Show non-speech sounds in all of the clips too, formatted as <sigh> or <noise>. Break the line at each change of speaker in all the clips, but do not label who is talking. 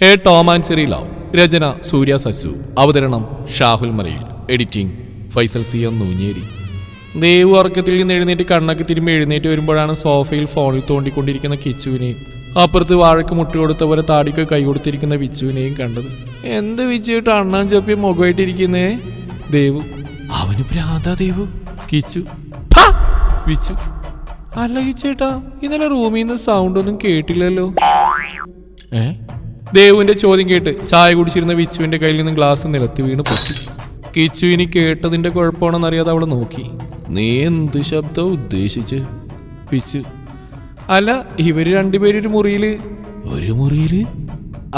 A Tom and Jerry love രചന സൂര്യ സസു അവതരണം Shahul Malayil editing Faisal C M Noonjeri. Dev ഉറക്കത്തിൽ നിന്ന് എഴുന്നേറ്റ് കണ്ണൊക്കെ തിരുമ്പി എഴുന്നേറ്റ് വരുമ്പോഴാണ് സോഫയിൽ ഫോണിൽ തോണ്ടിക്കൊണ്ടിരിക്കുന്ന കിച്ചുവിനെയും അപ്പുറത്ത് വാഴക്ക് മുട്ടുകൊടുത്ത പോലെ താടിക്ക് കൈ കൊടുത്തിരിക്കുന്ന വിച്ചുവിനെയും കണ്ടത്. എന്ത് വിച്ചുവിട്ട് അണ്ണാൻ ചപ്പി മുഖമായിട്ടിരിക്കുന്നേ? ദേവു അവന് ഭ്രാന്താ ദേവു. കിച്ചു! വിച്ചു അല്ല കിച്ചേട്ടാ ഇന്നലെ റൂമിൽ നിന്ന് സൗണ്ട് ഒന്നും കേട്ടില്ലല്ലോ. ഏ? ദേവുവിന്റെ ചോദ്യം കേട്ട് ചായ കുടിച്ചിരുന്ന വിച്ചുവിന്റെ കയ്യിൽ നിന്ന് ഗ്ലാസ് നിലത്ത് വീണ് പൊട്ടി. കിച്ചു ഇനി കേട്ടതിന്റെ കുഴപ്പമാണെന്ന് അറിയാതെ അവളെ നോക്കി. നീ എന്ത് ശബ്ദം ഉദ്ദേശിച്ച്? വിച്ചു. അല്ല ഇവർ രണ്ടുപേരും ഒരു മുറിയിൽ. ഒരു മുറിയിൽ?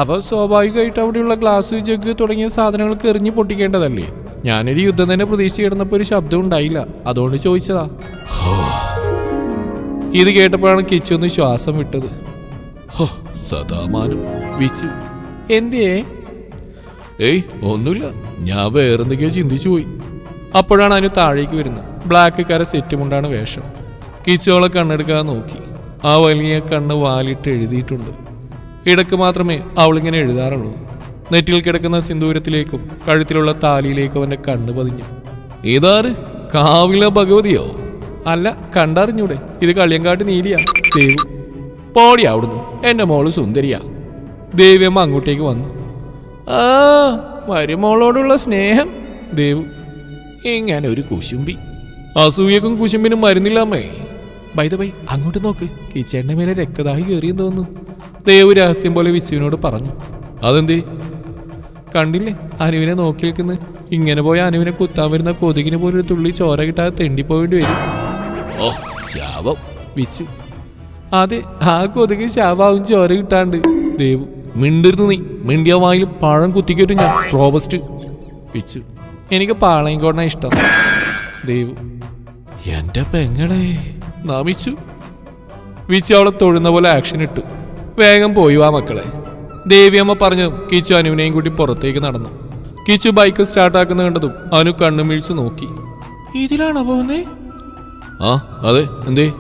അപ്പൊ സ്വാഭാവികമായിട്ട് അവിടെയുള്ള ഗ്ലാസ് ജഗ് തുടങ്ങിയ സാധനങ്ങൾക്ക് എറിഞ്ഞ് പൊട്ടിക്കേണ്ടതല്ലേ? ഞാനൊരു യുദ്ധം തന്നെ പ്രതീക്ഷ കിടന്നപ്പോ ഒരു ശബ്ദം ഉണ്ടായില്ല. അതുകൊണ്ട് ചോദിച്ചതാ. ഇത് കേട്ടപ്പോഴാണ് കിച്ചു ഒന്ന് ശ്വാസം വിട്ടത്. സദാമാനം. വിച്ചു എന്തിയേ? ഏയ് ഒന്നുമില്ല. ഞാൻ വേറെന്തൊക്കെയോ ചിന്തിച്ചു പോയി. അപ്പോഴാണ് അതിന് താഴേക്ക് വരുന്നത്. ബ്ലാക്ക് കര സെറ്റുമുണ്ടാണ് വേഷം. കിച്ചോളെ കണ്ണെടുക്കാൻ നോക്കി. ആ വലിയ കണ്ണ് വാലിട്ട് എഴുതിയിട്ടുണ്ട്. ഇടയ്ക്ക് മാത്രമേ അവളിങ്ങനെ എഴുതാറുള്ളൂ. നെറ്റിൽ കിടക്കുന്ന സിന്ദൂരത്തിലേക്കും കഴുത്തിലുള്ള താലിയിലേക്കും അവന്റെ കണ്ണ് പതിഞ്ഞു. ഏതാറ് കാവില ഭഗവതിയോ? അല്ല കണ്ടറിഞ്ഞൂടെ. ഇത് കളിയങ്കാട്ട് നീലിയാ. ദേവു. പോടി അവിടുന്ന്. എന്റെ മോൾ സുന്ദരിയാ. ദേവിയമ്മ അങ്ങോട്ടേക്ക് വന്നു. ആ മരുമോളോടുള്ള സ്നേഹം. ദേവു ഇങ്ങനെ ഒരു കുശുമ്പി. അസൂയക്കും കുശുമ്പിനും മരുന്നില്ലാമേ ബൈ ബൈ അങ്ങോട്ട് നോക്ക്. കിച്ചേണ്ട മേലെ രക്തദാഹി കയറിയെന്ന് തോന്നുന്നു. ദേവു രഹസ്യം പോലെ വിശുവിനോട് പറഞ്ഞു. അതെന്തേ? കണ്ടില്ലേ? അനുവിനെ നോക്കി നിൽക്കുന്ന. ഇങ്ങനെ പോയ അനുവിനെ കുത്താൻ വരുന്ന കൊതുകിന് പോലും ഒരു തുള്ളി ചോര കിട്ടാതെ തെണ്ടിപ്പോവേണ്ടി വരും. ഓ ശാപം. വിച്ചു. അതെ ആ കൊതുക് ശാപാവും ചോര കിട്ടാണ്ട്. ദേവു മിണ്ടിരുന്നു നീ. മിണ്ടിയ വായിൽ പഴം കുത്തിക്കേറ്റും ഞാൻ. പ്രോബസ്റ്റ് വിച്ചു. എനിക്ക് പാളയും കോണ ഇഷ്ടം. ദൈവ്. എന്റെ പെങ്ങളെ. നമിച്ചു വിച്ചു. അവളെ തൊഴുന്ന പോലെ ആക്ഷൻ ഇട്ടു. വേഗം പോയി വാ മക്കളെ. ദേവിയമ്മ പറഞ്ഞു കിച്ചു അനുവിനെയും കൂടി പുറത്തേക്ക് നടന്നു. കിച്ചു ബൈക്ക് സ്റ്റാർട്ട് ആക്കുന്ന കണ്ടതും അനു കണ്ണു വീഴ്ച നോക്കി. ഇതിലാണോ പോകുന്നേ? ആ അതെ. എന്തേ?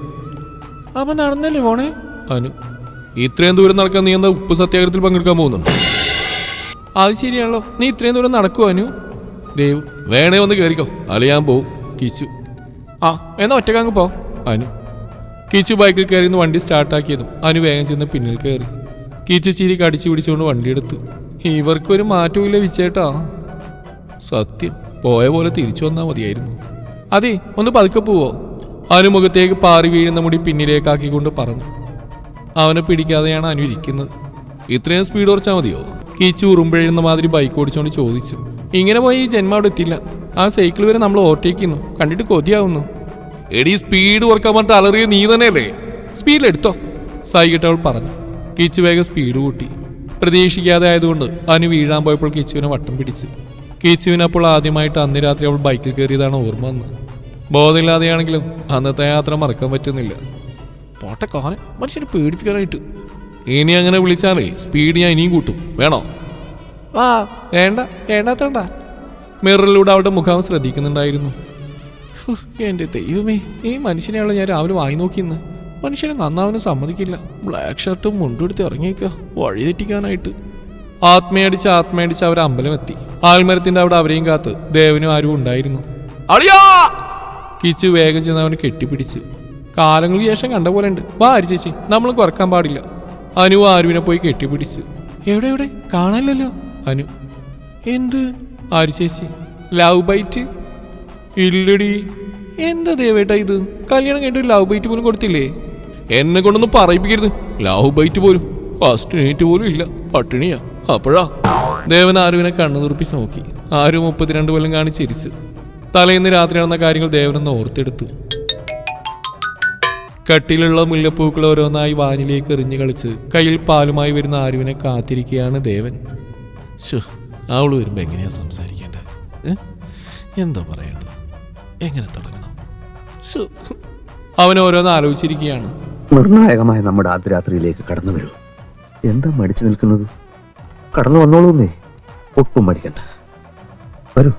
അപ്പൊ നടന്നല്ലേ പോണേ? അനു. ഇത്രയും ദൂരം നടക്കാൻ നീ എന്താ ഉപ്പ് സത്യാഗ്രഹത്തിൽ പങ്കെടുക്കാൻ പോകുന്നുണ്ട്? അത് ശരിയാണല്ലോ. നീ ഇത്രയും ദൂരം നടക്കുവോ അനു. ദേവ് വേണേ വന്ന് കയറിക്കോ അല്ല ഞാൻ പോവും. കിച്ചു. ആ എന്നാ ഒറ്റക്കങ്ങ് പോ. അനു. കിച്ചു ബൈക്കിൽ കയറി നിന്ന് വണ്ടി സ്റ്റാർട്ടാക്കിയതും അനു വേഗം ചെന്ന് പിന്നിൽ കയറി. കിച്ചു ചിരി കടിച്ചു പിടിച്ചുകൊണ്ട് വണ്ടി എടുത്തു. ഇവർക്കൊരു മാറ്റവും വിച്ചേട്ടാ സത്യം. പോയ പോലെ തിരിച്ചു വന്നാൽ മതിയായിരുന്നു. അതെ ഒന്ന് പതുക്കെ പോവോ. അനുമുഖത്തേക്ക് പാറി വീഴുന്ന മുടി പിന്നിലേക്കാക്കിക്കൊണ്ട് പറഞ്ഞു അവനെ പിടിക്കാതെയാണ് അനു ഇരിക്കുന്നത്. ഇത്രയും സ്പീഡ് കുറച്ചാൽ മതിയോ? കീച്ചു ഉറുമ്പെഴുന്ന മാതിരി ബൈക്ക് ഓടിച്ചുകൊണ്ട് ചോദിച്ചു. ഇങ്ങനെ പോയി ഈ ജന്മ അവിടെ എത്തില്ല. ആ സൈക്കിൾ വരെ നമ്മൾ ഓവർടേക്കുന്നു കണ്ടിട്ട് കൊതിയാവുന്നു. എടി സ്പീഡ് കുറയ്ക്കാൻ പറഞ്ഞിട്ട് അലറിയ നീ തന്നെയല്ലേ? സ്പീഡിൽ എടുത്തോ. സൈകിട്ട് അവൾ പറഞ്ഞു. കിച്ചു വേഗം സ്പീഡ് കൂട്ടി. പ്രതീക്ഷിക്കാതെ ആയതുകൊണ്ട് അനു വീഴാൻ പോയപ്പോൾ കിച്ചുവിനെ വട്ടം പിടിച്ചു. കിച്ചുവിന് അപ്പോൾ ആദ്യമായിട്ട് അന്ന് രാത്രി അവൾ ബൈക്കിൽ കയറിയതാണ് ഓർമ്മ വന്നത്. ബോധമില്ലാതെയാണെങ്കിലും അന്നത്തെ യാത്ര മറക്കാൻ പറ്റുന്നില്ല. പോട്ടെ കാലം മനുഷ്യനെ പേടിപ്പിക്കാനായിട്ട്. ഇനി അങ്ങനെ വിളിച്ചാലേ സ്പീഡ് ഞാൻ ഇനിയും കൂട്ടും. വേണോ? ആ വേണ്ട വേണ്ടാത്തണ്ട മിററിലൂടെ അവളുടെ മുഖം ശ്രദ്ധിക്കുന്നുണ്ടായിരുന്നു. എന്റെ എന്റെ ദൈവമേ ഈ മനുഷ്യനെയുള്ള ഞാൻ രാവിലെ വായി നോക്കിയെന്ന് മനുഷ്യനെ നന്നാവനും സമ്മതിക്കില്ല. ബ്ലാക്ക് ഷർട്ടും മുണ്ടെടുത്ത് ഇറങ്ങിയേക്ക വഴി തെറ്റിക്കാനായിട്ട്. ആത്മയടിച്ച് ആത്മയടിച്ച് അവർ അമ്പലം എത്തി ആൽമരത്തിന്റെ അവിടെ അവരെയും കാത്ത് ദേവനും ആരും ഉണ്ടായിരുന്നു. അളിയാ! കിച്ചു വേഗം ചെന്ന് അവനെ കെട്ടിപ്പിടിച്ച്. കാലങ്ങൾക്ക് ശേഷം കണ്ട പോലെ ഉണ്ട്. വാ ആര് ചേച്ചി നമ്മൾ കുറയ്ക്കാൻ പാടില്ല. അനു ആരുവിനെ പോയി കെട്ടിപ്പിടിച്ച്. എവിടെ എവിടെ? കാണാനില്ലല്ലോ. അനു. എന്ത്? ആര് ചേച്ചി? Love bite? ഇല്ലടി. എന്താ ദേവേട്ടാ ഇത്? കല്യാണം കഴിഞ്ഞിട്ട് ലവ് ബൈറ്റ് പോലും കൊടുത്തില്ലേ? എന്നെ കൊണ്ടൊന്നും പറയിപ്പിക്കരുത്. ലവ് ബൈറ്റ് പോലും. ഫസ്റ്റ് നൈറ്റ് പോലും ഇല്ല. പട്ടിണിയാ. അപ്പോഴാ. ദേവൻ ആരുവിനെ കണ്ണു തുറപ്പിച്ച് നോക്കി. ആരും മുപ്പത്തിരണ്ട് കൊല്ലം കാണിച്ചിരിച്ച് തലേന്ന് രാത്രി നടന്ന കാര്യങ്ങൾ ദേവനൊന്ന് ഓർത്തെടുത്തു. കട്ടിലുള്ള മുല്ലപ്പൂക്കൾ ഓരോന്നായി വാനിലേക്ക് എറിഞ്ഞു കളിച്ച് കയ്യിൽ പാലുമായി വരുന്ന ആരുവിനെ കാത്തിരിക്കുകയാണ് ദേവൻ. ശു അവൾ വരുമ്പോ എങ്ങനെയാ സംസാരിക്കേണ്ടത്? എന്താ പറയേണ്ടത്? എങ്ങനെ തുടങ്ങണം. അവൻ ഓരോന്ന് ആലോചിച്ചിരിക്കുകയാണ്.
നിർണായകമായ നമ്മുടെ ആദ്യരാത്രിയിലേക്ക് കടന്നു വരൂ. എന്താ മടിച്ചു നിൽക്കുന്നത്? കടന്നു വന്നോളൂന്നേ ഒട്ടും മടിക്കണ്ട. വരൂ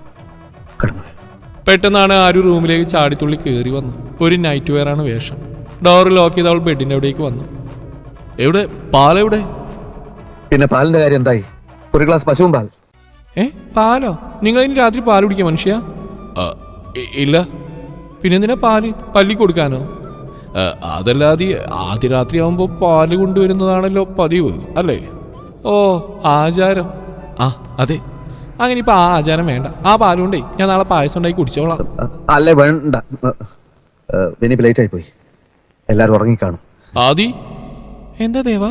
കടന്നു
പെട്ടെന്നാണ് ആരു റൂമിലേക്ക് ചാടിത്തുള്ളി കയറി വന്നു ഒരു നൈറ്റ് വെയർ ആണ് വേഷം. ഡോർ ലോക്ക് ചെയ്ത് അവൾ ബെഡിന്റെ അവിടേക്ക് വന്നു. എവിടെ? പാലെവിടെ
പിന്നെ പാലിന്റെ കാര്യം എന്തായി? ഒരു ഗ്ലാസ് പശുവും പാൽ.
ഏ? പാലോ? നിങ്ങൾ ഇനി രാത്രി പാൽ കുടിക്കാം മനുഷ്യ. ഇല്ല. പിന്നെന്തിനാ പാൽ? പല്ലി കൊടുക്കാനോ? അതല്ലാതെ ആദ്യ രാത്രി ആവുമ്പോൾ പാൽ കൊണ്ടുവരുന്നതാണല്ലോ പതിവ് അല്ലേ? ഓ ആചാരം. ആ അതെ. അങ്ങനെ ഇപ്പൊ ആ ആചാരം വേണ്ട. ആ പാലുകൊണ്ടേ ഞാൻ നാളെ പായസം ഉണ്ടാക്കി കുടിച്ചോളാം.
അല്ലേ വേണ്ട. ലേറ്റ് ആയി പോയി. എല്ലാരും ഉറങ്ങിക്കാണും.
ആദി? എന്താ ദേവാ?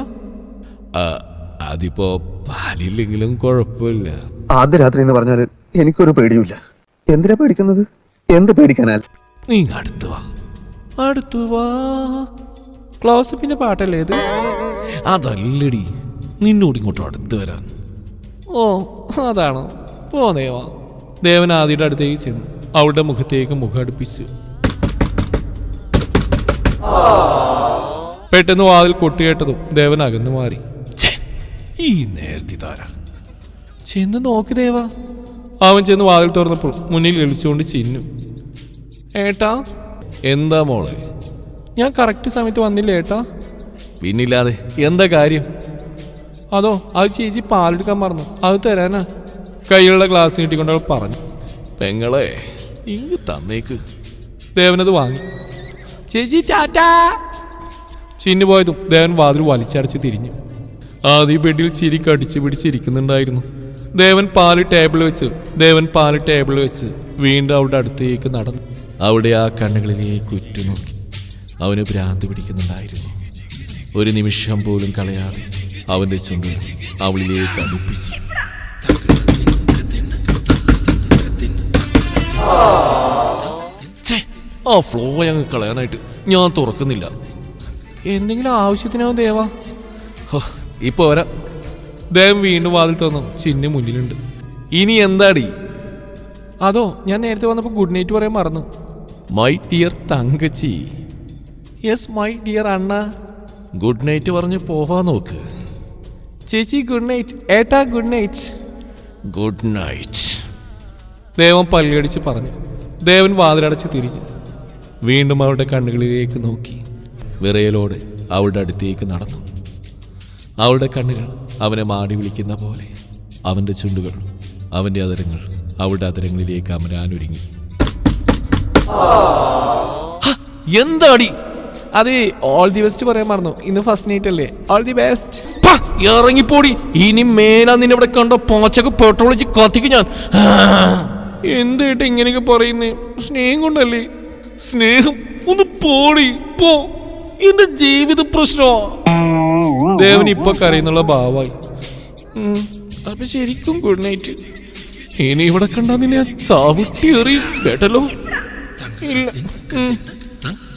ആ, അതിപ്പോ പാലില്ലെങ്കിലും കുഴപ്പമില്ല.
ആദ്യ രാത്രി എന്ന് പറഞ്ഞാൽ എനിക്കൊരു പേടിയുമില്ല. എന്തിനാ പേടിക്കുന്നത്? എന്ത് പേടിക്കാനാൽ
നീ അടുത്തു വാ. അടുത്തു വാ. ക്ലോസപ്പിന്റെ പാട്ടല്ലേ ഇത്? അതല്ലടി. നിന്നോട് ഇങ്ങോട്ട് അടുത്ത് വരാൻ. ഓ അതാണോ. പോന്നേവാ ദേവൻ ആദിയുടെ അടുത്തേക്ക് ചെന്നു. അവളുടെ മുഖത്തേക്ക് മുഖം അടുപ്പിച്ചു. പെട്ടെന്ന് വാതിൽ കൊട്ടിയേട്ടതും ദേവൻ അകന്നു മാറി. ഈ നേരത്തി താര. ചെന്ന് നോക്ക് ദേവ. അവൻ ചെന്ന് വാതിൽ തുറന്നപ്പോൾ മുന്നിൽ എളിച്ചുകൊണ്ട് ചിന്നു. ഏട്ടാ എന്താ മോളെ? ഞാൻ കറക്റ്റ് സമയത്ത് വന്നില്ല ഏട്ടാ? പിന്നില്ലാതെ എന്താ കാര്യം? അതോ അത് ചേച്ചി പാലെടുക്കാൻ മറന്നു. അത് തരാനാ. കയ്യിലുള്ള ഗ്ലാസ് നീട്ടിക്കൊണ്ട് അവൾ പറഞ്ഞു. പെങ്ങളെ ഇങ്ങ് തന്നേക്ക്. ദേവനത് വാങ്ങി. ചേച്ചി ടാറ്റാ. ചിന്നു പോയതും ദേവൻ വാതിൽ വലിച്ചടച്ച് തിരിഞ്ഞു. ആദ്യ ബെഡിൽ ചിരി കടിച്ചു പിടിച്ചിരിക്കുന്നുണ്ടായിരുന്നു. ദേവൻ പാൽ ടേബിൾ വെച്ച് ദേവൻ പാൽ ടേബിൾ വെച്ച് വീണ്ടും അവളുടെ അടുത്തേക്ക് നടന്നു. അവിടെ ആ കണ്ണുകളിലേക്ക് ഉറ്റുനോക്കി അവന് ഭ്രാന്ത് പിടിക്കുന്നുണ്ടായിരുന്നു. ഒരു നിമിഷം പോലും കളയാതെ അവന്റെ ചുണ്ടിൽ അവളിലേക്ക് അടുപ്പിച്ചു. ആ ഫ്ലോ അങ്ങ് കളയാനായിട്ട്. ഞാൻ തുറക്കുന്നില്ല. എന്തെങ്കിലും ആവശ്യത്തിനാവും ദേവാ. ഇപ്പൊ വരാം. ദേവൻ വീണ്ടും വാതിൽ തന്നു ചിന്നു മുന്നിലുണ്ട്. ഇനി എന്താടി? അതോ ഞാൻ നേരത്തെ വന്നപ്പോൾ ഗുഡ് നൈറ്റ് പറയാൻ മറന്നു. മൈ ഡിയർ തങ്കച്ചി. യെസ് മൈ ഡിയർ അണ്ണ. ഗുഡ് നൈറ്റ് പറഞ്ഞ് പോവാൻ നോക്ക്. ചേച്ചി ഗുഡ് നൈറ്റ് ഏട്ടാ good night good night Devan പല്ലടിച്ച് പറഞ്ഞു. ദേവൻ വാതിലടച്ച് തിരിഞ്ഞു. വീണ്ടും അവളുടെ കണ്ണുകളിലേക്ക് നോക്കി. വിറയലോടെ അവളുടെ അടുത്തേക്ക് നടന്നു. അവളുടെ കണ്ണുകൾ അവനെ മാടി വിളിക്കുന്ന പോലെ. അവന്റെ ചുണ്ടുകൾ അവന്റെ അതരങ്ങൾ അവളുടെ അതരങ്ങളിലേക്ക് അമരാനൊരുങ്ങി. എന്താടി? അതെ ഓൾ ദി ബെസ്റ്റ് പറയാൻ മറന്നു. ഇന്ന് ഫസ്റ്റ് നൈറ്റ് അല്ലേ? ഓൾ ദി ബെസ്റ്റ് ഇറങ്ങിപ്പോടി. ഇനി മേലാ നിന്നെ ഇവിടെ കണ്ടോ? പോച്ചക്ക് പെട്രോൾ ഒഴിച്ച് കത്തിക്കും ഞാൻ. എന്തായിട്ട് ഇങ്ങനെയൊക്കെ പറയുന്നേ? സ്നേഹം കൊണ്ടല്ലേ? സ്നേഹം ഒന്ന് പോടി പോ. എന്റെ ജീവിത പ്രശ്നോ? ദേവൻ ഇപ്പൊ കരയുന്നുള്ള ഭാവായി. അപ്പൊ ശരിക്കും ഗുഡ് നൈറ്റ് ഇനി ഇവിടെ കണ്ടാ നിന്നെ ഞാൻ ചവിട്ടി എറി കേട്ടല്ലോ ഇല്ല.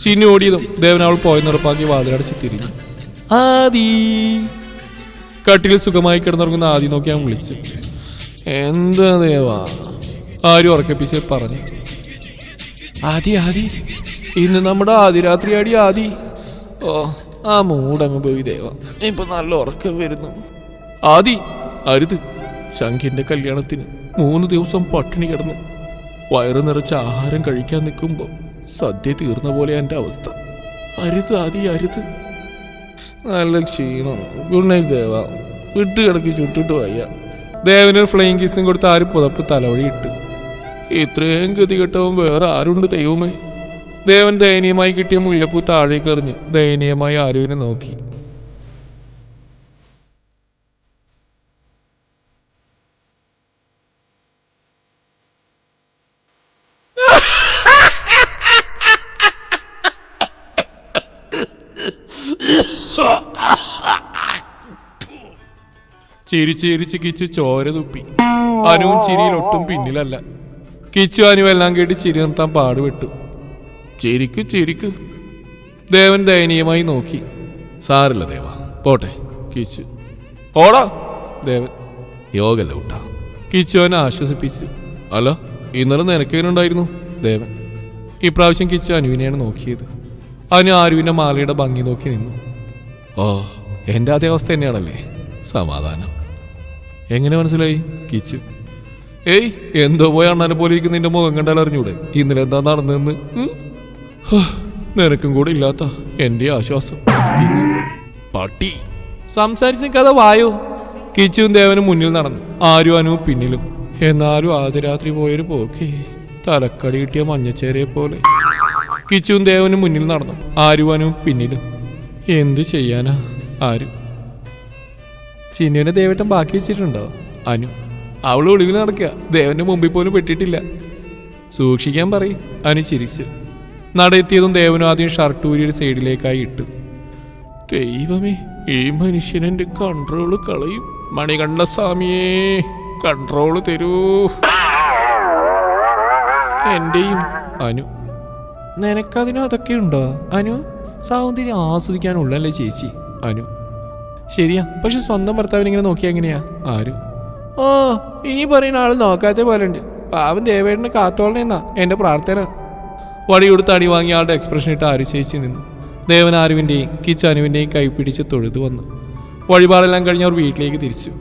ചിന്നു ഓടിയതും ദേവൻ അവൾ പോയെന്ന് ഉറപ്പാക്കി വാതിലടച്ച് തിരിഞ്ഞു. ആദി. കട്ടിൽ സുഖമായി കിടന്നുറങ്ങുന്ന ആദി നോക്കി അവൻ വിളിച്ചു. എന്താ ദേവാ? ആരും ഉറക്കപ്പിച്ച് പറഞ്ഞു. ആദി ആദി. ഇന്ന് നമ്മുടെ ആദിരാത്രി ആടി ആദി. ഓ ആ മൂടങ്ങ് പോയി ദേവ. ഇപ്പൊ നല്ല ഉറക്കം വരുന്നു. ആദി അരുത്. ശങ്കിന്റെ കല്യാണത്തിന് മൂന്ന് ദിവസം പട്ടിണി കിടന്നു വയറു നിറച്ച ആഹാരം കഴിക്കാൻ നിൽക്കുമ്പോ സദ്യ തീർന്ന പോലെ എന്റെ അവസ്ഥ. അരുത് ആദി അരുത്. നല്ല ക്ഷീണം. Good night Deva. വിട്ട് കിടക്കി ചുട്ടിട്ട് വയ്യ. ദേവനൊരു ഫ്ലൈങ് കിസും കൊടുത്ത് ആര് പുതപ്പ് തലവഴി ഇട്ടു. ഇത്രയും ഗതി കെട്ടവൻ വേറെ ആരുണ്ട് ദൈവമേ? ദേവൻ ദയനീയമായി കിട്ടിയ മുല്ലപ്പൂ താഴേക്ക് എറിഞ്ഞ് ദയനീയമായി ആരുവിനെ നോക്കി. ചിരിച്ച് ചിരിച്ച് കിച്ച് ചോര തുപ്പി. അനുവും ചിരിയിൽ ഒട്ടും പിന്നിലല്ല. കിച്ചു അനു എല്ലാം കേട്ട് ചിരി നിർത്താൻ പാടുപെട്ടു. ചിരിക്കു ചിരിക്കു. ദേവൻ ദയനീയമായി നോക്കി. സാറില്ല ദേവ പോട്ടെ കിച്ചു. ഓടാ ദേവൻ. യോഗല്ല ഊട്ടാ കിച്ചു അവനെ ആശ്വസിപ്പിച്ചു. അല്ല ഇന്നലെ നിനക്കെങ്ങനുണ്ടായിരുന്നു ദേവൻ? ഇപ്രാവശ്യം കിച്ചു അനുവിനെയാണ് നോക്കിയത്. അനു ആരുവിന്റെ മാലയുടെ ഭംഗി നോക്കി നിന്നു. ഓ എന്റെ അതേ അവസ്ഥ തന്നെയാണല്ലേ? സമാധാനം. എങ്ങനെ മനസ്സിലായി കിച്ചു? ഏയ് എന്തോ പോയി അണ്ണാനെ പോലെ ഇരിക്കുന്ന നിന്റെ മുഖം കണ്ടാൽ അറിഞ്ഞൂടെ? ഇന്നലെ എന്താ നടന്നതെന്ന്? നിനക്കും കൂടെ ഇല്ലാത്ത എന്റെ ആശ്വാസം. പട്ടി. സംസാരിച്ച കഥ വായോ? കിച്ചുവും ദേവനും മുന്നിൽ നടന്നു. ആരും അനു പിന്നിലും. എന്നാലും ആദ്യ രാത്രി പോയൊരു പോക്കേ. തലക്കടി കിട്ടിയ മഞ്ഞച്ചേരയെ പോലെ. കിച്ചുവും ദേവനും മുന്നിൽ നടന്നു. ആരും അനു പിന്നിലും. എന്ത് ചെയ്യാനാ ആരും? ചിന്നുവിനെ ദേവട്ടം ബാക്കി വെച്ചിട്ടുണ്ടോ? അനു. അവൾ ഒളിവിൽ നടക്കുക. ദേവന്റെ മുമ്പിൽ പോലും പെട്ടിട്ടില്ല. സൂക്ഷിക്കാൻ പറയും അനു ചിരിച്ചു. നടയെത്തിയതും ദേവനും ആദ്യം ഷർട്ട് സൈഡിലേക്കായി ഇട്ടു. ദൈവമേ ഈ മനുഷ്യനെന്റെ കൺട്രോൾ കളയും. മണികണ്ഠ സ്വാമിയേ കൺട്രോൾ തരൂ. എന്റെയും അനു. നിനക്കതിനും അതൊക്കെ ഉണ്ടോ? അനു സൗന്ദര്യം ആസ്വദിക്കാനുള്ളല്ലേ ചേച്ചി? അനു. ശരിയാ പക്ഷെ സ്വന്തം ഭർത്താവിനെ ഇങ്ങനെ നോക്കിയാ എങ്ങനെയാ? ആരും? ഓ ഈ പറയുന്ന ആൾ നോക്കാത്ത പോലെ ഉണ്ട് പാവം ദേവേട്ടനെ കാത്തോളണെന്നാ എന്റെ പ്രാർത്ഥന. വടി കൊടുത്ത് അടി വാങ്ങിയ ആളുടെ എക്സ്പ്രഷൻ ഇട്ട് ആരു ചേച്ചി നിന്നു? ദേവൻ ആരുവിന്റെയും കൈ പിടിച്ച് തൊഴുതു വന്നു. വഴിപാടെല്ലാം കഴിഞ്ഞ് അവർ വീട്ടിലേക്ക് തിരിച്ചു.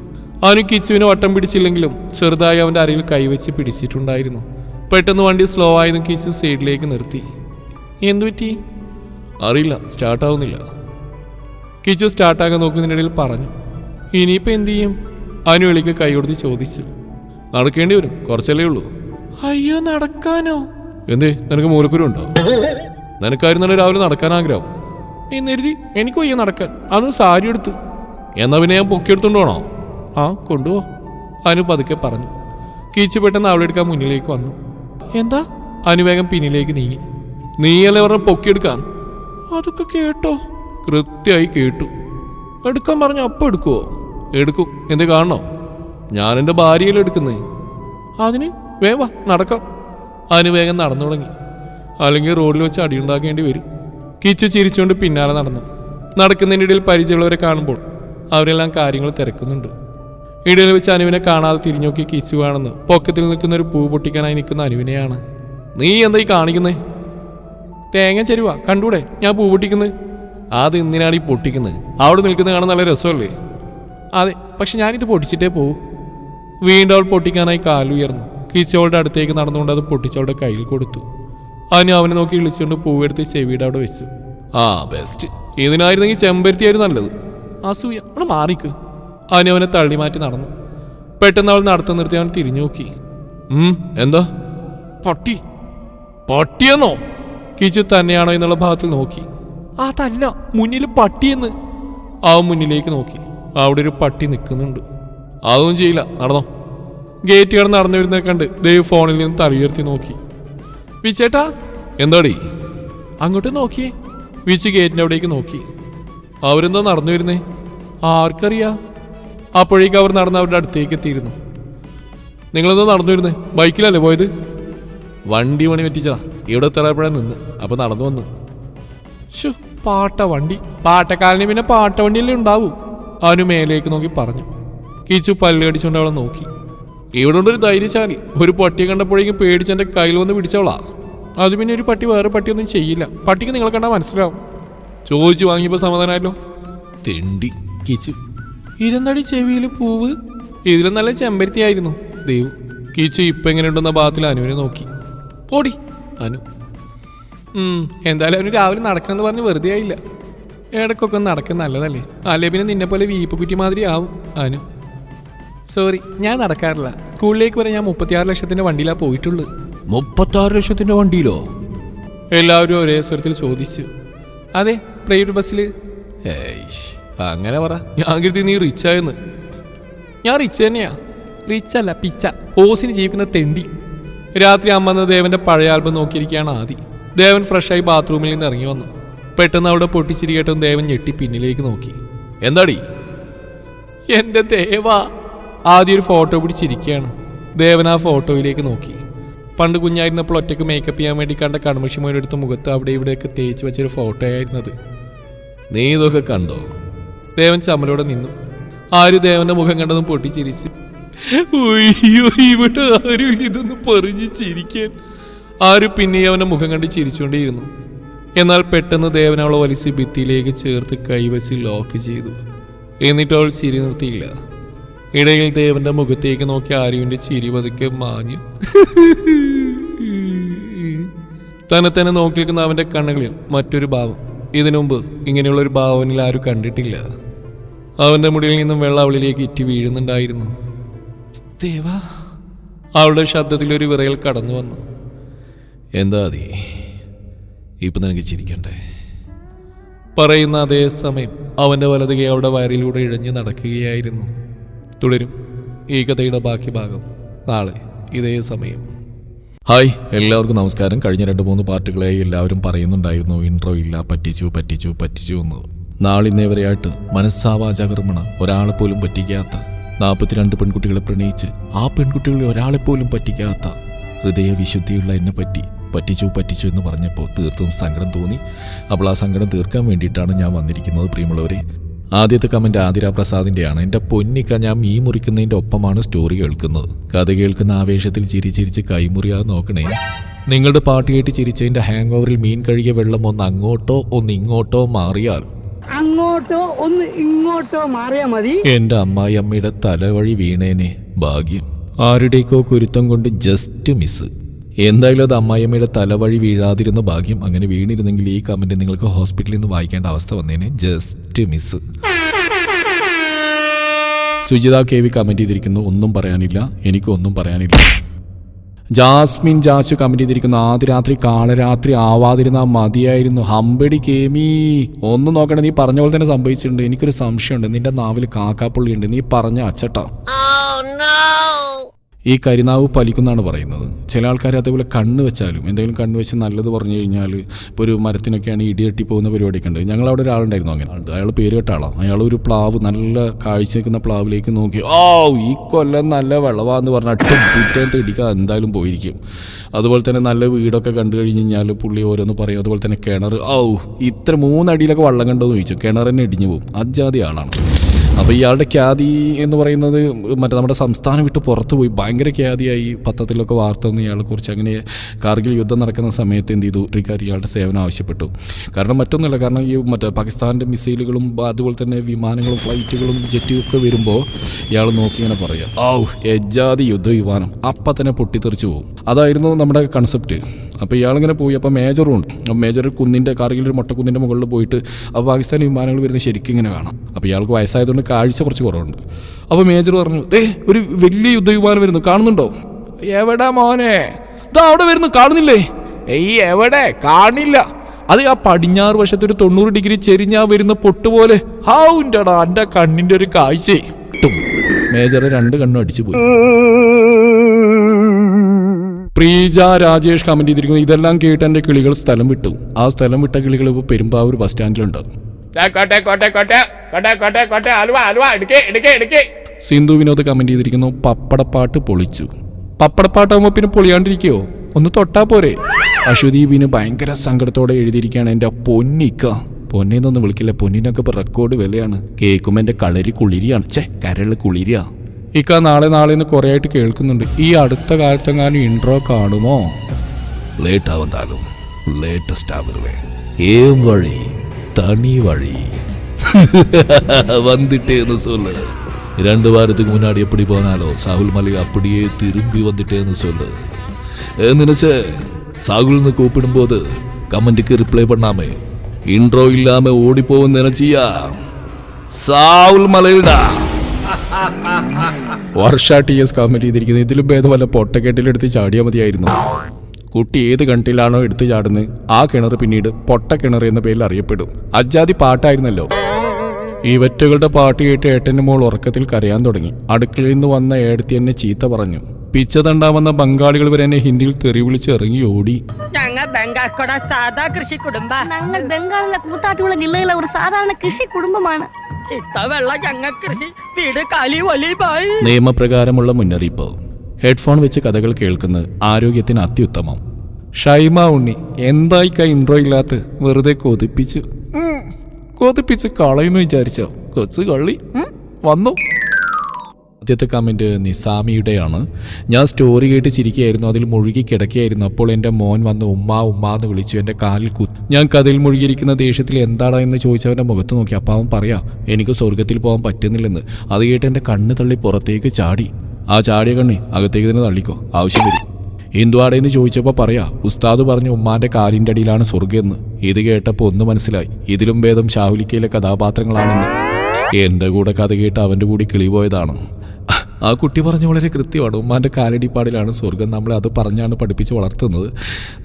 അനു കിച്ചുവിന് വട്ടം പിടിച്ചില്ലെങ്കിലും ചെറുതായി അവന്റെ അരയിൽ കൈവച്ച് പിടിച്ചിട്ടുണ്ടായിരുന്നു. പെട്ടെന്ന് വണ്ടി സ്ലോ ആയതും കിച്ചു സൈഡിലേക്ക് നിർത്തി. എന്തു പറ്റി? അറിയില്ല സ്റ്റാർട്ടാവുന്നില്ല കിച്ചു സ്റ്റാർട്ടാക്കാൻ നോക്കുന്നതിനിടയിൽ പറഞ്ഞു. ഇനിയിപ്പോൾ എന്തു ചെയ്യും? അനു എളിക്ക് കൈ കൊടുത്ത് ചോദിച്ചു നടക്കേണ്ടി വരും. കുറച്ചല്ലേ ഉള്ളൂ. അയ്യോ നടക്കാനോ? എന്തേ? നിനക്ക് മൂലക്കുരു ഉണ്ടോ? നിനക്കായിരുന്നല്ലോ രാവിലെ നടക്കാൻ ആഗ്രഹം. എന്നെരുതി എനിക്ക് വയ്യ നടക്കാൻ. അന്ന് സാരി എടുത്തു. എന്നാ പിന്നെ ഞാൻ പൊക്കിയെടുത്തോണ്ട് പോണോ? ആ കൊണ്ടുപോ അനു പതുക്കെ പറഞ്ഞു. കീച്ചു പെട്ടെന്ന് അവളെ എടുക്കാൻ മുന്നിലേക്ക് വന്നു. എന്താ? അനു വേഗം പിന്നിലേക്ക് നീങ്ങി. നീയല്ലേ പറഞ്ഞ പൊക്കിയെടുക്കാൻ അതൊക്കെ കേട്ടോ. കൃത്യമായി കേട്ടു. എടുക്കാൻ പറഞ്ഞ അപ്പം എടുക്കുവോ? എടുക്കും. എന്ത് കാണണോ? ഞാൻ എന്റെ ഭാര്യയിലും എടുക്കുന്നേ? അതിന് വേവ നടക്കാം. അതിന് വേഗം നടന്നു തുടങ്ങി. അല്ലെങ്കിൽ റോഡിൽ വെച്ച് അടിയുണ്ടാക്കേണ്ടി വരും. കിച്ചു ചിരിച്ചുകൊണ്ട് പിന്നാലെ നടന്നു. നടക്കുന്നതിന്റെ ഇടയിൽ പരിചയമുള്ളവരെ കാണുമ്പോൾ അവരെല്ലാം കാര്യങ്ങൾ തിരക്കുന്നുണ്ട്. ഇടയിൽ വെച്ച് അനുവിനെ കാണാതെ തിരിഞ്ഞോക്കി കിച്ചു കാണുന്നു. പൊക്കത്തിൽ നിൽക്കുന്ന ഒരു പൂ പൊട്ടിക്കാനായി നിൽക്കുന്ന അനുവിനെയാണ്. നീ എന്താ ഈ കാണിക്കുന്നേ? തേങ്ങ ചെരുവാ. കണ്ടൂടെ? ഞാൻ പൂ പൊട്ടിക്കുന്നത് അത് എന്തിനാണ് ഈ പൊട്ടിക്കുന്നത് അവിടെ നിൽക്കുന്നത് കാണാൻ നല്ല രസമല്ലേ? അതെ പക്ഷെ ഞാനിത് പൊട്ടിച്ചിട്ടേ പോകൂ വീണ്ടും അവൾ പൊട്ടിക്കാനായി കാലുയർന്നു കിച്ചവളുടെ അടുത്തേക്ക് നടന്നുകൊണ്ട് അത് പൊട്ടിച്ചവളുടെ കയ്യിൽ കൊടുത്തു. അതിന് അവനെ നോക്കി വിളിച്ചുകൊണ്ട് പൂവെടുത്ത് ചെവിയുടെ അവിടെ വെച്ചു. ആ ബെസ്റ്റ് ഇതിനായിരുന്നെങ്കിൽ ചെമ്പരത്തിയായിരുന്നു നല്ലത്. അസൂയ അവിടെ മാറിക്ക്. അനു അവനെ തള്ളി മാറ്റി നടന്നു. പെട്ടെന്ന് അവൾ നടത്തം നിർത്തി അവൻ തിരിഞ്ഞു നോക്കി. എന്താ? പട്ടി. പട്ടിയെന്നോ? കിച്ചു തന്നെയാണോ എന്നുള്ള ഭാഗത്തിൽ നോക്കി. ആ തന്ന മുന്നിൽ പട്ടിയെന്ന്. അവൻ മുന്നിലേക്ക് നോക്കി. അവിടെ ഒരു പട്ടി നിൽക്കുന്നുണ്ട് അതൊന്നും ചെയ്യില്ല. നടന്നോ. ഗേറ്റ് കടന്ന് നടന്നു വരുന്നത് കണ്ട് ദേവ് ഫോണിൽ നിന്ന് തലയുയർത്തി നോക്കി. വിച്ചേട്ടാ. എന്താടി? അങ്ങോട്ട് നോക്കിയേ വിച്ച് ഗേറ്റിന്റെ അവിടേക്ക് നോക്കി. അവരെന്തോ നടന്നു വരുന്നേ. ആർക്കറിയാ. അപ്പോഴേക്ക് അവർ നടന്ന് അവരുടെ അടുത്തേക്ക് എത്തിയിരുന്നു. നിങ്ങളെന്തോ നടന്നു വരുന്നേ. ബൈക്കിലല്ലേ പോയത്? വണ്ടി പണി പറ്റിച്ചതാ. ഇവിടെ എത്തറപ്പോഴേ നിന്ന്. അപ്പൊ നടന്നു വന്നു. ഷു പാട്ട വണ്ടി. പാട്ടക്കാലിന് പിന്നെ പാട്ട വണ്ടിയല്ലേ ഉണ്ടാവൂ. അവന് മേലേക്ക് നോക്കി പറഞ്ഞു. കീച്ചു പല്ലടിച്ചുകൊണ്ട് അവളെ നോക്കി. ഇവിടെ ഒരു ധൈര്യശാലി. ഒരു പട്ടിയെ കണ്ടപ്പോഴേക്കും പേടിച്ച് എന്റെ കയ്യിൽ വന്ന് പിടിച്ചവളാ. അത് പിന്നെ ഒരു പട്ടി വേറെ പട്ടിയൊന്നും ചെയ്യില്ല. പട്ടിക്ക് നിങ്ങളെ കണ്ടാൽ മനസ്സിലാവും. ചോദിച്ചു വാങ്ങിയപ്പോൾ സമാധാനമല്ലോ തെണ്ടി കിച്ചു. ഇതെന്താടി ചെവിയിൽ പൂവ്? ഇതിലും നല്ല ചെമ്പരത്തിയായിരുന്നു. ദൈവം. കിച്ചു ഇപ്പം എങ്ങനെയുണ്ടെന്ന ഭാഗത്തിൽ അനുവിനെ നോക്കി. പോടി അനു. എന്തായാലും അവന് രാവിലെ നടക്കണമെന്ന് പറഞ്ഞ് വെറുതെ ആയില്ല. ഇടയ്ക്കൊക്കെ നടക്കുന്ന നല്ലതല്ലേ? അല്ലേ പിന്നെ നിന്നെ പോലെ വീപ്പ് കുറ്റി മാതിരി ആവും അവനും സോറി ഞാൻ നടക്കാറില്ല. സ്കൂളിലേക്ക് വരെ ഞാൻ മുപ്പത്തിയാറ് ലക്ഷത്തിന്റെ വണ്ടിയിലാണ് പോയിട്ടുള്ളൂ. മുപ്പത്താറ് ലക്ഷത്തിന്റെ വണ്ടിയിലോ? എല്ലാവരും ഒരേ സ്വരത്തിൽ ചോദിച്ചു. അതെ പ്രൈവറ്റ് ബസ്സിൽ അങ്ങനെ പറ. ഞാൻ കരുതി നീ റിച്ച് ആയെന്ന്. ഞാൻ റിച്ച് തന്നെയാ. റിച്ച് അല്ല പിച്ച. ഓസിന് ജീവിക്കുന്ന തെണ്ടി. രാത്രി അമ്മന്ന് ദേവന്റെ പഴയ ആൽബം നോക്കിയിരിക്കുകയാണ് ആദി. ദേവൻ ഫ്രഷായി ബാത്റൂമിൽ നിന്ന് ഇറങ്ങി വന്നു. പെട്ടെന്ന് അവിടെ പൊട്ടിച്ചിരി കേട്ടും ദേവൻ ഞെട്ടി പിന്നിലേക്ക് നോക്കി. എന്താടി? എന്റെ ദേവ. ആദ്യം ഒരു ഫോട്ടോ പിടിച്ചിരിക്കുകയാണ്. ദേവൻ ആ ഫോട്ടോയിലേക്ക് നോക്കി. പണ്ട് കുഞ്ഞായിരുന്നപ്പോൾ ഒറ്റയ്ക്ക് മേക്കപ്പ് ചെയ്യാൻ വേണ്ടി കണ്ട കൺമഷി മോനെടുത്ത മുഖത്ത് അവിടെ ഇവിടെയൊക്കെ തേച്ച് വെച്ചൊരു ഫോട്ടോ ആയിരുന്നത് നീ ഇതൊക്കെ കണ്ടോ? ദേവൻ ചമ്മലോടെ നിന്നു. ആര് ദേവന്റെ മുഖം കണ്ടതും പൊട്ടിച്ചിരിച്ച് ഉയ്യോ ഇവിടെ ആരും ഇതൊന്ന് പറഞ്ഞ് ചിരിക്കാൻ. ആര് പിന്നെ അവന്റെ മുഖം കണ്ട് ചിരിച്ചുകൊണ്ടേയിരുന്നു. എന്നാൽ പെട്ടെന്ന് ദേവൻ അവളെ വലിച്ച് ഭിത്തിയിലേക്ക് ചേർത്ത് കൈവച്ച് ലോക്ക് ചെയ്തു. എന്നിട്ട് അവൾ ചിരി നിർത്തിയില്ല. ഇടയിൽ ദേവന്റെ മുഖത്തേക്ക് നോക്കി ആരുവിന്റെ ചിരി പതുക്കെ മാഞ്ഞു. തന്നെ തന്നെ നോക്കി നിൽക്കുന്ന അവന്റെ കണ്ണുകളിൽ മറ്റൊരു ഭാവം. ഇതിനുമുമ്പ് ഇങ്ങനെയുള്ള ഒരു ഭാവനിൽ ആരും കണ്ടിട്ടില്ല. അവന്റെ മുടിയിൽ നിന്നും വെള്ളം അവളിലേക്ക് ഇറ്റി വീഴുന്നുണ്ടായിരുന്നു. ദേവ അവളുടെ ശബ്ദത്തിൽ ഒരു വിറയൽ കടന്നു വന്നു എന്താ അതി? ഇപ്പൊ നിനക്ക് ചിരിക്കണ്ടേ? പറയുന്ന അതേ സമയം അവന്റെ വലതുകൈ അവിടെ വയറിലൂടെ ഇഴഞ്ഞു നടക്കുകയായിരുന്നു. തുടരും ഈ കഥയുടെ ബാക്കി ഭാഗം നാളെ ഇതേ സമയം. ഹായ് എല്ലാവർക്കും നമസ്കാരം. കഴിഞ്ഞ രണ്ട് മൂന്ന് പാർട്ടുകളായി എല്ലാവരും പറയുന്നുണ്ടായിരുന്നു ഇൻട്രോ ഇല്ല പറ്റിച്ചു പറ്റിച്ചു പറ്റിച്ചു എന്ന്. നാളിന്നേ വരെയായിട്ട് മനസ്സാവാചകർമ്മണ ഒരാളെ പോലും പറ്റിക്കാത്ത നാൽപ്പത്തിരണ്ട് പെൺകുട്ടികളെ പ്രണയിച്ച് ആ പെൺകുട്ടികളെ ഒരാളെ പോലും പറ്റിക്കാത്ത ഹൃദയവിശുദ്ധിയുള്ള എന്നെ പറ്റി പറ്റിച്ചു പറ്റിച്ചു എന്ന് പറഞ്ഞപ്പോൾ തീർത്തും സങ്കടം തോന്നി. അപ്പോൾ ആ സങ്കടം തീർക്കാൻ വേണ്ടിയിട്ടാണ് ഞാൻ വന്നിരിക്കുന്നത് പ്രിയമുള്ളവരെ. ആദ്യത്തെ കമന്റ് ആതിര പ്രസാദിന്റെയാണ് എന്റെ പൊന്നിക്ക ഞാൻ മീ മുറിക്കുന്നതിന്റെ ഒപ്പമാണ് സ്റ്റോറി കേൾക്കുന്നത്. കഥ കേൾക്കുന്ന ആവേശത്തിൽ ചിരിച്ചിരിച്ച് കൈമുറിയാതെ നോക്കണേ. നിങ്ങളുടെ പാട്ട് കേട്ട് ചിരിച്ചതിന്റെ ഹാങ് ഓവറിൽ മീൻ കഴുകിയ വെള്ളം ഒന്ന് അങ്ങോട്ടോ ഒന്ന് ഇങ്ങോട്ടോ മാറിയാൽ.
അങ്ങോട്ടോ ഒന്ന് ഇങ്ങോട്ടോ മാറിയാ മതി.
എന്റെ അമ്മായി അമ്മയുടെ തലവഴി വീണേനെ ഭാഗ്യം. ആരുടേക്കോ കുരുത്തം കൊണ്ട് ജസ്റ്റ് മിസ് എന്തായാലും അത് അമ്മായിയമ്മയുടെ തലവഴി വീഴാതിരുന്ന ഭാഗ്യം അങ്ങനെ വീണിരുന്നെങ്കിൽ ഈ കമന്റ് നിങ്ങൾക്ക് ഹോസ്പിറ്റലിൽ നിന്ന് വായിക്കേണ്ട അവസ്ഥ വന്നേനെ. Just miss Sujitha K V comment ചെയ്തിരിക്കുന്നു. ഒന്നും പറയാനില്ല. എനിക്കൊന്നും പറയാനില്ല. ജാസ്മിൻ ജാസു കമന്റ് ചെയ്തിരിക്കുന്നു. ആദ്യ രാത്രി കാളരാത്രി ആവാതിരുന്ന മതിയായിരുന്നു. ഹമ്പടി കേമി ഒന്നും നോക്കണേ. നീ പറഞ്ഞ പോലെ തന്നെ സംഭവിച്ചിട്ടുണ്ട്. എനിക്കൊരു സംശയമുണ്ട്. നിന്റെ നാവിൽ കാക്കാപ്പുള്ളിയുണ്ട്. നീ പറഞ്ഞ അച്ചട്ട. ഈ കരിനാവ് പലിക്കുന്നാണ് പറയുന്നത്. ചില ആൾക്കാർ അതേപോലെ കണ്ണ് വെച്ചാലും എന്തെങ്കിലും കണ്ണ് വെച്ച് നല്ലത് പറഞ്ഞു കഴിഞ്ഞാൽ ഇപ്പോൾ ഒരു മരത്തിനൊക്കെയാണ് ഇടിയട്ടി പോകുന്ന പരിപാടിയൊക്കെ ഉണ്ട്. ഞങ്ങൾ അവിടെ ഒരാളുണ്ടായിരുന്നു അങ്ങനെ. ഉണ്ട് അയാൾ പേര് കേട്ട ആളാണ് അയാൾ ഒരു പ്ലാവ് നല്ല കാഴ്ച നിൽക്കുന്ന പ്ലാവിലേക്ക് നോക്കി ഓ ഈ കൊല്ലം നല്ല വെള്ളവാന്ന് പറഞ്ഞാൽ പിറ്റേന്ന് തിടിക്കാൻ എന്തായാലും പോയിരിക്കും. അതുപോലെ തന്നെ നല്ല വീടൊക്കെ കണ്ടു കഴിഞ്ഞ് കഴിഞ്ഞാൽ പുള്ളി ഓരോന്ന് പറയും. അതുപോലെ തന്നെ കിണർ ഔ ഇത്ര മൂന്നടിയിലൊക്കെ വെള്ളം കണ്ടെന്ന് ചോദിച്ചു. കിണർ തന്നെ ഇടിഞ്ഞു പോകും. അജാതി ആളാണ്. അപ്പോൾ ഇയാളുടെ ഖ്യാതി എന്ന് പറയുന്നത് മറ്റേ നമ്മുടെ സംസ്ഥാനം വിട്ട് പുറത്തു പോയി ഭയങ്കര ഖ്യാതിയായി പത്രത്തിലൊക്കെ വാർത്ത വന്നു ഇയാളെ കുറിച്ച് അങ്ങനെ കാർഗിൽ യുദ്ധം നടക്കുന്ന സമയത്ത് എന്ത് ചെയ്തു? ഇക്കാർ ഇയാളുടെ സേവനം ആവശ്യപ്പെട്ടു. കാരണം മറ്റൊന്നുമില്ല കാരണം ഈ മറ്റേ പാകിസ്ഥാന്റെ മിസൈലുകളും അതുപോലെ തന്നെ വിമാനങ്ങളും ഫ്ലൈറ്റുകളും ജെറ്റും ഒക്കെ വരുമ്പോൾ ഇയാൾ നോക്കി ഇങ്ങനെ പറയുക ഔ എജാതി യുദ്ധ വിമാനം അപ്പം തന്നെ പൊട്ടിത്തെറിച്ചു പോകും അതായിരുന്നു നമ്മുടെ കൺസെപ്റ്റ് അപ്പോൾ ഇയാളിങ്ങനെ പോയി. അപ്പോൾ മേജറും ഉണ്ട്. അപ്പോൾ മേജർ കുന്നിന്റെ കാർഗിൽ ഒരു മൊട്ടക്കുന്നിന്റെ മുകളിൽ പോയിട്ട് അപ്പോൾ പാകിസ്ഥാൻ വിമാനങ്ങൾ വരുന്നത് ശരിക്കും ഇങ്ങനെ കാണാം. അപ്പോൾ ഇയാൾക്ക് വയസ്സായതുകൊണ്ട് കാഴ്ച കുറച്ച് കുറവുണ്ട്. അപ്പോൾ മേജർ പറഞ്ഞു ഏ ഒരു വലിയ യുദ്ധവിമാനം വരുന്നു. കാണുന്നുണ്ടോ? എവിടെ മോനെ? ഇതാ അവിടെ വരുന്നു. കാണുന്നില്ലേ? ഏയ് എവിടെ? കാണില്ല. അത് ആ പടിഞ്ഞാറ് വശത്ത് ഒരു തൊണ്ണൂറ് ഡിഗ്രി ചെരിഞ്ഞാ വരുന്ന പൊട്ടുപോലെ ഹാവുണ്ടടാ എന്റെ കണ്ണിന്റെ ഒരു കാഴ്ച. ടും. മേജർ രണ്ട് കണ്ണും അടിച്ചു പോയി. പ്രീജ രാജേഷ് കമന്റ് ചെയ്തിരിക്കുന്നു. ഇതെല്ലാം കേട്ട് എന്റെ കിളികൾ സ്ഥലം വിട്ടു. ആ സ്ഥലം വിട്ട കിളികൾ ഇപ്പോൾ പെരുമ്പാവൂർ ബസ് സ്റ്റാൻഡിലുണ്ട്. സിന്ധു വിനോദ് കമന്റ് ചെയ്തിരിക്കുന്നു. പപ്പടപ്പാട്ട് പൊളിച്ചു. പപ്പടപ്പാട്ടാകുമ്പോൾ പിന്നെ പൊളിയാണ്ടിരിക്കോ? ഒന്ന് തൊട്ടാ പോരെ. അശ്വദീപിന് ഭയങ്കര സങ്കടത്തോടെ എഴുതിയിരിക്കുകയാണ്. എന്റെ പൊന്നിക്ക. പൊന്നേന്നൊന്നും വിളിക്കില്ല. പൊന്നിനൊക്കെ ഇപ്പൊ റെക്കോർഡ് വിലയാണ്. കേൾക്കുമ്പോൾ എന്റെ കളരി കുളിരിയാണ്. ചേ കരൾ കുളിരിയാ. ഇക്ക നാളെ നാളെ എന്ന് കുറേ ആയിട്ട് കേൾക്കുന്നുണ്ട് ഈ അടുത്ത കാലത്തെങ്ങാനും ഇൻട്രോ കാണുമോ லேட் ஆவந்தாலும் லேட்டஸ்ட் ஆகுருவேன் ஏன் வழி தனி வழி <laughs> வந்துட்டேன்னு சொல்லு ரெண்டு வாரத்துக்கு முன்னாடி எப்படி போனாலும் சாகுல் மலை அப்படியே திரும்பி வந்துட்டேன்னு சொல்லு ஏ நினைச்ச சாகுல்னு கூப்பிடும்போது கமெண்ட்டுக்கு ரிப்ளை பண்ணாம இன்ட்ரோ இல்லாம ஓடி போகும் நினைச்சியா സാവുൽ മലയിൽടാ വർഷ ടി എസ് കമന്റ് ചെയ്തിരിക്കുന്നത് ഇതിലും ഭേദം വല്ല പൊട്ടക്കെട്ടിലെടുത്ത് ചാടിയാൽ മതിയായിരുന്നു. കുട്ടി ഏത് കണ്ടിലാണോ എടുത്ത് ചാടുന്നത് ആ കിണർ പിന്നീട് പൊട്ട കിണർ എന്ന പേരിൽ അറിയപ്പെടും. അജാതി പാട്ടായിരുന്നല്ലോ. ഈ വെറ്റുകളുടെ പാട്ട് കേട്ട് ഏട്ടന്റെ മോൾ ഉറക്കത്തിൽ കരയാൻ തുടങ്ങി. അടുക്കളയിൽ നിന്ന് വന്ന ഏടത്തി എന്നെ ചീത്ത പറഞ്ഞു. പിച്ച തണ്ടാവുന്ന ബംഗാളികൾ വരെ എന്നെ ഹിന്ദിയിൽ തെറി വിളിച്ച് ഇറങ്ങി ഓടി.
ഞങ്ങ ബംഗാക്കോട സാധാ കൃഷി കുടുംബ.
ഞങ്ങൾ ബംഗാളിലെ കൂത്താട്ടുകുളം ജില്ലയിലെ ഒരു സാധാരണ കൃഷി കുടുംബമാണ്.
കൃഷി വീട്
നിയമപ്രകാരമുള്ള മുന്നറിയിപ്പ്. ഹെഡ്ഫോൺ വെച്ച് കഥകൾ കേൾക്കുന്നത് ആരോഗ്യത്തിന് അത്യുത്തമം. ഷൈമ ഉണ്ണി എന്തായി കൈ ഇൻട്രോ ഇല്ലാത്ത വെറുതെ കൊതിപ്പിച്ചു? കൊതിപ്പിച്ച് കളയുന്നു വിചാരിച്ചോ കൊച്ചു കള്ളി വന്നു. ആദ്യത്തെ കമന്റ് നിസാമിയുടെയാണ്. ഞാൻ സ്റ്റോറി കേട്ട് ചിരിക്കുകയായിരുന്നു അതിൽ മുഴുകി കിടക്കുകയായിരുന്നു. അപ്പോൾ എന്റെ മോൻ വന്ന് ഉമ്മ ഉമ്മ എന്ന് വിളിച്ചു. എന്റെ കാലിൽ കു ഞാൻ കഥയിൽ മുഴുകിയിരിക്കുന്ന ദേഷ്യത്തിൽ എന്താടാ എന്ന് ചോദിച്ചവന്റെ മുഖത്ത് നോക്കി. അപ്പോൾ അവൻ പറയാം എനിക്ക് സ്വർഗത്തിൽ പോകാൻ പറ്റുന്നില്ലെന്ന്. അത് കേട്ട് എന്റെ കണ്ണ് തള്ളി പുറത്തേക്ക് ചാടി. ആ ചാടിയ കണ്ണി അകത്തേക്ക് തന്നെ തള്ളിക്കോ. ആവശ്യം വരും. എന്തുവാടേന്ന് ചോദിച്ചപ്പോൾ പറയാ ഉസ്താദ് പറഞ്ഞു ഉമ്മാന്റെ കാലിന്റെ അടിയിലാണ് സ്വർഗമെന്ന്. ഇത് കേട്ടപ്പോൾ ഒന്ന് മനസ്സിലായി. ഇതിലും ഭേദം ഷാഹുലിക്കയിലെ കഥാപാത്രങ്ങളാണെന്ന്. എന്റെ കൂടെ കഥ കേട്ട് അവന്റെ കൂടി കിളി പോയതാണ് ആ കുട്ടി പറഞ്ഞ വളരെ കൃത്യമാണ്. ഉമ്മാന്റെ കാലടിപ്പാടിലാണ് സ്വർഗം. നമ്മളെ അത് പറഞ്ഞാണ് പഠിപ്പിച്ച് വളർത്തുന്നത്.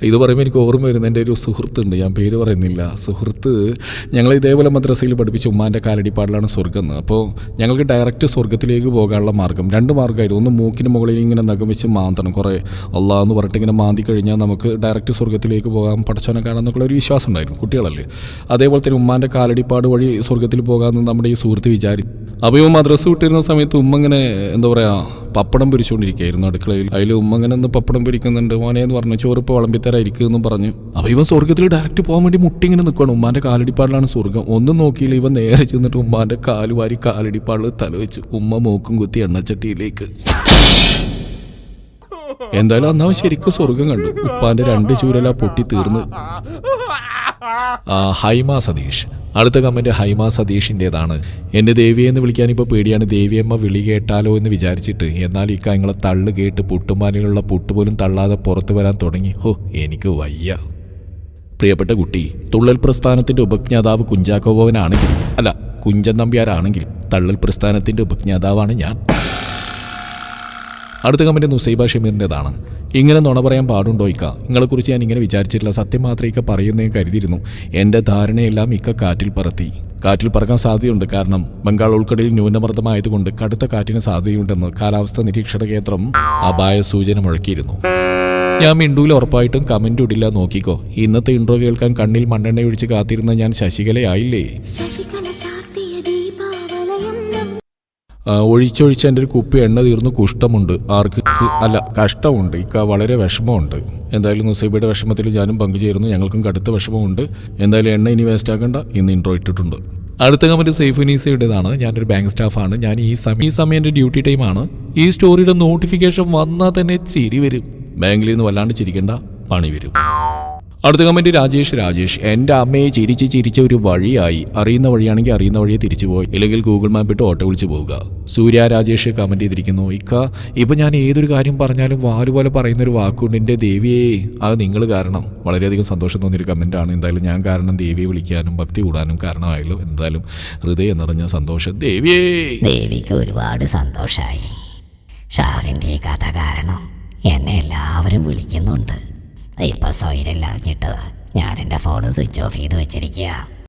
ഇത് പറയുമ്പോൾ എനിക്ക് ഓർമ്മ വരുന്ന എന്റെ ഒരു സുഹൃത്തുണ്ട്. ഞാൻ പേര് പറയുന്നില്ല. സുഹൃത്ത് ഞങ്ങൾ ഇതേപോലെ മദ്രസയിൽ പഠിപ്പിച്ച ഉമ്മാന്റെ കാലടിപ്പാടിലാണ് സ്വർഗം അപ്പോൾ ഞങ്ങൾക്ക് ഡയറക്റ്റ് സ്വർഗത്തിലേക്ക് പോകാനുള്ള മാർഗം രണ്ട് മാർഗമായിരുന്നു ഒന്ന് മൂക്കിന് മുകളിൽ ഇങ്ങനെ നഖം വെച്ച് മാന്തണം. കുറേ അള്ളാ എന്ന് പറഞ്ഞിട്ട് ഇങ്ങനെ മാന്തി കഴിഞ്ഞാൽ നമുക്ക് ഡയറക്റ്റ് സ്വർഗത്തിലേക്ക് പോകാം. പടച്ചോനെ കാണാമെന്നൊക്കെ ഒരു വിശ്വാസം ഉണ്ടായിരുന്നു കുട്ടികളല്ലേ. അതേപോലെ തന്നെ ഉമ്മാന്റെ കാലടിപ്പാട് വഴി സ്വർഗത്തിൽ പോകാമെന്ന് നമ്മുടെ ഈ സുഹൃത്ത് വിചാരിച്ചു അപ്പോൾ ഈ മദ്രസ വിട്ടിരുന്ന സമയത്ത് ഉമ്മ ഇങ്ങനെ എന്താ പറയുക പപ്പടം പൊരിച്ചുകൊണ്ടിരിക്കുകയായിരുന്നു അടുക്കളയിൽ. അതിൽ ഉമ്മ അങ്ങനെ ഒന്ന് പപ്പടം പൊരിക്കുന്നുണ്ട്. മോനെ എന്ന് പറഞ്ഞു ചോറിപ്പ് വളമ്പിത്തരായിരിക്കും എന്ന് പറഞ്ഞു. അപ്പോൾ ഇവൻ സ്വർഗത്തിൽ ഡയറക്റ്റ് പോകാൻ വേണ്ടി മുട്ടി ഇങ്ങനെ നിൽക്കുകയാണ് ഉമ്മാന്റെ കാലടിപ്പാടിലാണ് സ്വർഗം ഒന്നും നോക്കിയില്ല ഇവ നേരെ ചെന്നിട്ട് ഉമ്മാന്റെ കാൽ വാരി കാലടിപ്പാടിൽ തല വെച്ച് ഉമ്മ മൂക്കും കുത്തി എണ്ണച്ചട്ടിയിലേക്ക്. എന്തായാലും അന്നാ ശരിക്കും സ്വർഗം കണ്ടു. ഉപ്പാന്റെ രണ്ട് ചൂരല പൊട്ടി തീർന്ന്. ഹൈമ സതീഷ്. അടുത്ത കമന്റ് ഹൈമ സതീഷിന്റെതാണ് എന്റെ ദേവിയെ എന്ന് വിളിക്കാൻ ഇപ്പോൾ പേടിയാണ്. ദേവിയമ്മ വിളി കേട്ടാലോ എന്ന് വിചാരിച്ചിട്ട് എന്നാൽ ഈ കാര്യങ്ങളെ തള്ളു കേട്ട് പുട്ടുമാലിലുള്ള പുട്ടുപോലും തള്ളാതെ പുറത്തു വരാൻ തുടങ്ങി. ഹോ എനിക്ക് വയ്യ. പ്രിയപ്പെട്ട കുട്ടി തുള്ളൽ പ്രസ്ഥാനത്തിന്റെ ഉപജ്ഞാതാവ് കുഞ്ചാക്കോഭവനാണെങ്കിൽ അല്ല കുഞ്ചൻ നമ്പ്യാരാണെങ്കിൽ തള്ളൽ പ്രസ്ഥാനത്തിന്റെ ഉപജ്ഞാതാവാണ് ഞാൻ. അടുത്ത കമന്റ് നുസൈബ ഷമീറിന്റെതാണ് ഇങ്ങനെ നുണ പറയാൻ പാടുണ്ടോ ഇക്ക? നിങ്ങളെക്കുറിച്ച് ഞാൻ ഇങ്ങനെ വിചാരിച്ചിട്ടില്ല. സത്യം മാത്രമേ ഇക്ക പറയുന്നേ കരുതിയിരുന്നു. എന്റെ ധാരണയെല്ലാം ഇക്ക കാറ്റിൽ പറത്തി. കാറ്റിൽ പറക്കാൻ സാധ്യതയുണ്ട്. കാരണം ബംഗാൾ ഉൾക്കടലിൽ ന്യൂനമർദ്ദമായതുകൊണ്ട് കടുത്ത കാറ്റിന് സാധ്യതയുണ്ടെന്ന് കാലാവസ്ഥാ നിരീക്ഷണ കേന്ദ്രം അപായ സൂചന മുഴക്കിയിരുന്നു. ഞാൻ മിണ്ടുവിൽ ഉറപ്പായിട്ടും കമന്റ് ഇടില്ല. നോക്കിക്കോ. ഇന്നത്തെ ഇൻട്രോ കേൾക്കാൻ കണ്ണിൽ മണ്ണെണ്ണ ഒഴിച്ച് കാത്തിരുന്ന ഞാൻ ശശികലയായില്ലേ?
ശശികല
ഒഴിച്ചൊഴിച്ച് എന്റെ ഒരു കുപ്പി എണ്ണ തീർന്ന് കുഷ്ടമുണ്ട് ആർക്ക് അല്ല കഷ്ടമുണ്ട്. ഇക്ക വളരെ വിഷമമുണ്ട്. എന്തായാലും നുസൈബയുടെ വിഷമത്തിൽ ഞാനും പങ്കുചേരുന്നു. ഞങ്ങൾക്കും കടുത്ത വിഷമമുണ്ട്. എന്തായാലും എണ്ണ ഇനി വേസ്റ്റ് ആക്കണ്ട. ഇന്ന് ഇൻട്രോ ഇട്ടിട്ടുണ്ട്. അടുത്ത കമന്റ് സൈഫുനീസയുടേതാണ്. ഞാനൊരു ബാങ്ക് സ്റ്റാഫാണ് ഞാൻ ഈ സമയം ഈ സമയം എന്റെ ഡ്യൂട്ടി ടൈമാണ് ഈ സ്റ്റോറിയുടെ നോട്ടിഫിക്കേഷൻ വന്നാൽ തന്നെ ചിരി വരും. ബാങ്കിൽ നിന്ന് വല്ലാണ്ട് ചിരിക്കേണ്ട. പണി വരും. അടുത്ത കമന്റ് രാജേഷ് രാജേഷ്. എന്റെ അമ്മയെ ചിരിച്ച് ചിരിച്ച ഒരു വഴിയായി. അറിയുന്ന വഴിയാണെങ്കിൽ അറിയുന്ന വഴിയെ തിരിച്ചു പോയി. ഇല്ലെങ്കിൽ ഗൂഗിൾ മാപ്പ് ഇട്ട് ഓട്ടോ വിളിച്ച് പോവുക. സൂര്യ രാജേഷ് കമന്റ് ചെയ്തിരിക്കുന്നു. ഇക്ക ഇപ്പൊ ഞാൻ ഏതൊരു കാര്യം പറഞ്ഞാലും വാൽ പോലെ പറയുന്ന ഒരു വാക്കുണ്ട്. എന്റെ ദേവിയെ അത് നിങ്ങൾ കാരണം. വളരെയധികം സന്തോഷം തോന്നിയൊരു കമന്റാണ് എന്തായാലും ഞാൻ കാരണം ദേവിയെ വിളിക്കാനും ഭക്തി കൂടാനും കാരണമായല്ലോ. എന്തായാലും ഹൃദയം നിറഞ്ഞ സന്തോഷം. ദേവിയേ!
ദേവിക്ക് ഒരുപാട് സന്തോഷമായി ഷാറിന്റെ കഥ കാരണം എന്നെ എല്ലാവരും വിളിക്കുന്നുണ്ട്. ഇപ്പൊ സ്വൈരല്ല അറിഞ്ഞിട്ട് ഞാൻ എന്റെ ഫോൺ സ്വിച്ച് ഓഫ് ചെയ്ത് വെച്ചിരിക്കുക